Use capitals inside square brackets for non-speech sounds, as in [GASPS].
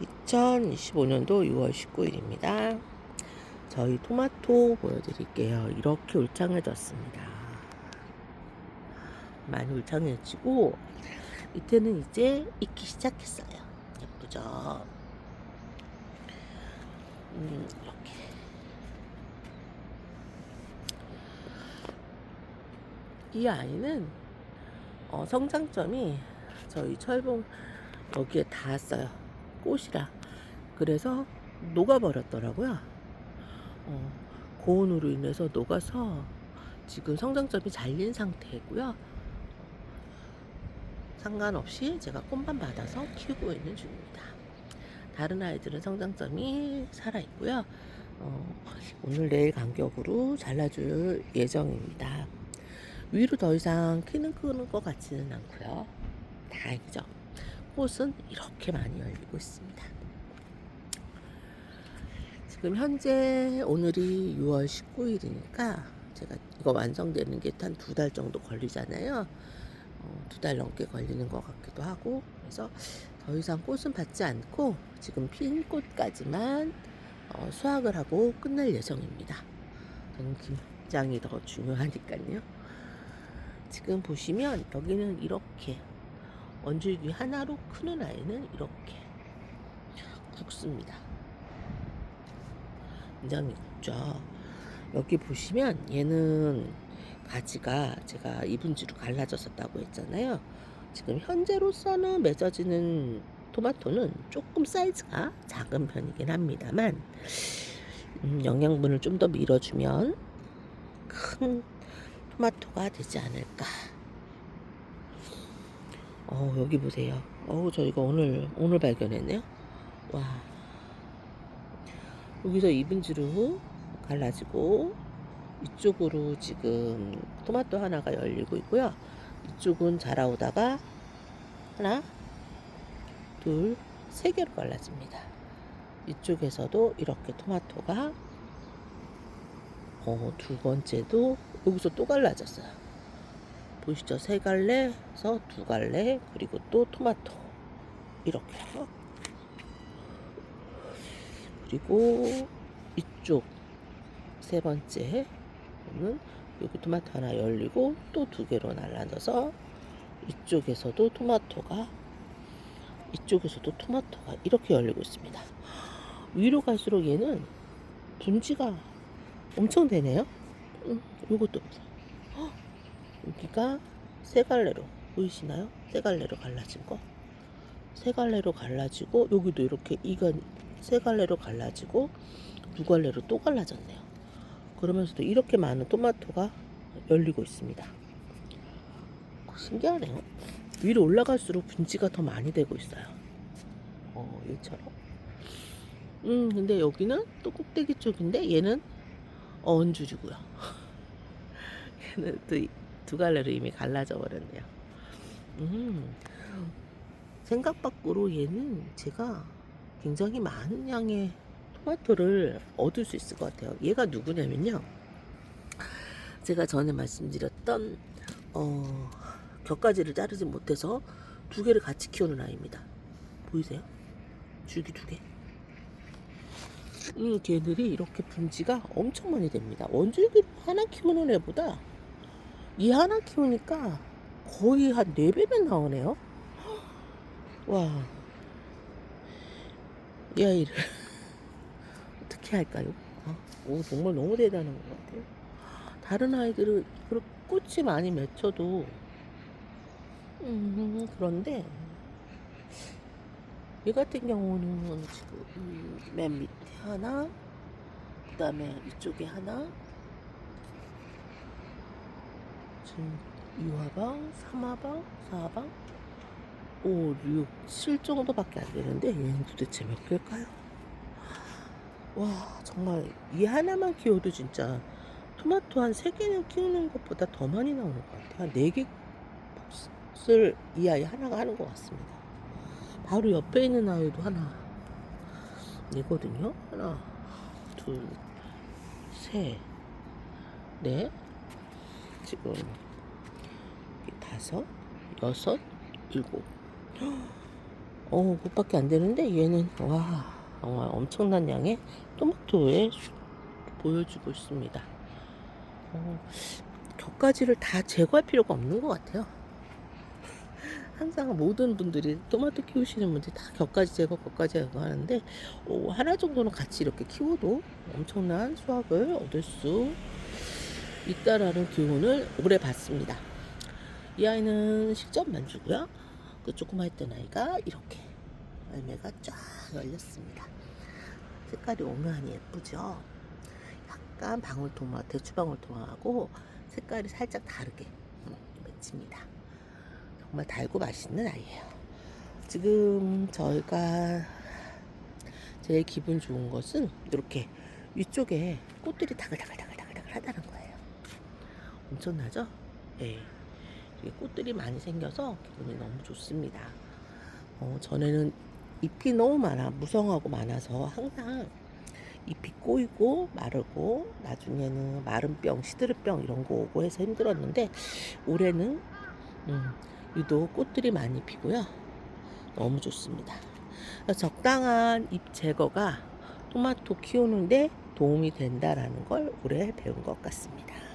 2025년도 6월 19일입니다. 저희 토마토 보여드릴게요. 이렇게 울창해졌습니다. 많이 울창해지고 밑에는 이제 익기 시작했어요. 예쁘죠? 음, 이렇게 이 아이는 어, 성장점이 저희 철봉 여기에 닿았어요. 꽃이라. 그래서 녹아버렸더라고요. 어, 고온으로 인해서 녹아서 지금 성장점이 잘린 상태고요. 상관없이 제가 꽃만 받아서 키우고 있는 중입니다. 다른 아이들은 성장점이 살아있고요. 어, 오늘 내일 간격으로 잘라줄 예정입니다. 위로 더 이상 키는 크는 것 같지는 않고요. 다행이죠. 꽃은 이렇게 많이 열리고 있습니다. 지금 현재 오늘이 6월 19일이니까 제가 이거 완성되는 게 한 두 달 정도 걸리잖아요. 어, 두달 넘게 걸리는 것 같기도 하고 그래서 더 이상 꽃은 받지 않고 지금 핀 꽃까지만 어, 수확을 하고 끝낼 예정입니다. 김장이 더 중요하니까요. 지금 보시면 여기는 이렇게 원줄기 하나로 크는 아이는 이렇게 굵습니다. 굉장히 굵죠. 여기 보시면 얘는 가지가 제가 이분지로 갈라졌었다고 했잖아요. 지금 현재로서는 맺어지는 토마토는 조금 사이즈가 작은 편이긴 합니다만 음, 영양분을 좀 더 밀어주면 큰 토마토가 되지 않을까. 어, 여기 보세요. 어우, 저 이거 오늘, 오늘 발견했네요. 와. 여기서 이분지로 갈라지고, 이쪽으로 지금 토마토 하나가 열리고 있고요. 이쪽은 자라오다가, 하나, 둘, 세 개로 갈라집니다. 이쪽에서도 이렇게 토마토가, 어, 두 번째도 여기서 또 갈라졌어요. 보이시죠? 세 갈래에서 두 갈래, 그리고 또 토마토. 이렇게요. 그리고 이쪽 세 번째는 여기 토마토 하나 열리고 또 두 개로 날라져서 이쪽에서도 토마토가 이쪽에서도 토마토가 이렇게 열리고 있습니다. 위로 갈수록 얘는 분지가 엄청 되네요. 음, 요것도 보세요. 헉, 여기가 세 갈래로 보이시나요? 세 갈래로 갈라진 거. 세 갈래로 갈라지고 여기도 이렇게 이건 세 갈래로 갈라지고 두 갈래로 또 갈라졌네요. 그러면서도 이렇게 많은 토마토가 열리고 있습니다. 신기하네요. 위로 올라갈수록 분지가 더 많이 되고 있어요. 어, 얘처럼. 음, 근데 여기는 또 꼭대기 쪽인데 얘는 어언줄이고요. [LAUGHS] 얘는 또 두 갈래로 이미 갈라져 버렸네요. 음, 생각 밖으로 얘는 제가 굉장히 많은 양의 토마토를 얻을 수 있을 것 같아요. 얘가 누구냐면요. 제가 전에 말씀드렸던 어, 격가지를 자르지 못해서 두 개를 같이 키우는 아이입니다. 보이세요? 줄기 두 개. 이 개들이 이렇게 분지가 엄청 많이 됩니다. 원줄기 하나 키우는 애보다 이 하나 키우니까 거의 한 4배는 나오네요. 와. 이 아이를 [LAUGHS] 어떻게 할까요? 어? 오, 정말 너무 대단한 것 같아요. 다른 아이들은 그렇게 꽃이 많이 맺혀도 음, 그런데 얘 같은 경우는 지금 맨 밑에 하나, 그 다음에 이쪽에 하나, 지금 2화방, 3화방, 4화방, 5, 6, 7 정도밖에 안 되는데 얘는 도대체 몇 개일까요? 와 정말 이 하나만 키워도 진짜 토마토 한 3개는 키우는 것보다 더 많이 나오는 것 같아요. 한 4개 값을 이 아이 하나가 하는 것 같습니다. 바로 옆에 있는 아이도 하나 이거든요. 하나, 둘, 셋, 넷, 지금 다섯, 여섯, 일곱. [GASPS] 어, 그것밖에 안 되는데 얘는 와 정말 엄청난 양의 토마토에 보여주고 있습니다. 어, 격가지를 다 제거할 필요가 없는 것 같아요. [LAUGHS] 항상 모든 분들이 토마토 키우시는 분들이 다 격가지 제거, 격가지 제거 하는데 어, 하나 정도는 같이 이렇게 키워도 엄청난 수확을 얻을 수 있다라는 교훈을 오래 받습니다. 이 아이는 식전만 주고요. 그 조그마했던 아이가 이렇게 열매가 쫙 열렸습니다. 색깔이 오묘하니 예쁘죠? 약간 방울토마, 대추방울토마하고 색깔이 살짝 다르게 음, 맺힙니다. 정말 달고 맛있는 아이예요. 지금 저희가 제일 기분 좋은 것은 이렇게 위쪽에 꽃들이 다글다글다글다글 하다는 거예요. 엄청나죠? 예. 이게 꽃들이 많이 생겨서 기분이 너무 좋습니다. 어, 전에는 잎이 너무 많아, 무성하고 많아서 항상 잎이 꼬이고 마르고 나중에는 마른 병, 시드르병 이런 거 오고 해서 힘들었는데 올해는 음, 유독 꽃들이 많이 피고요. 너무 좋습니다. 적당한 잎 제거가 토마토 키우는데 도움이 된다라는 걸 올해 배운 것 같습니다.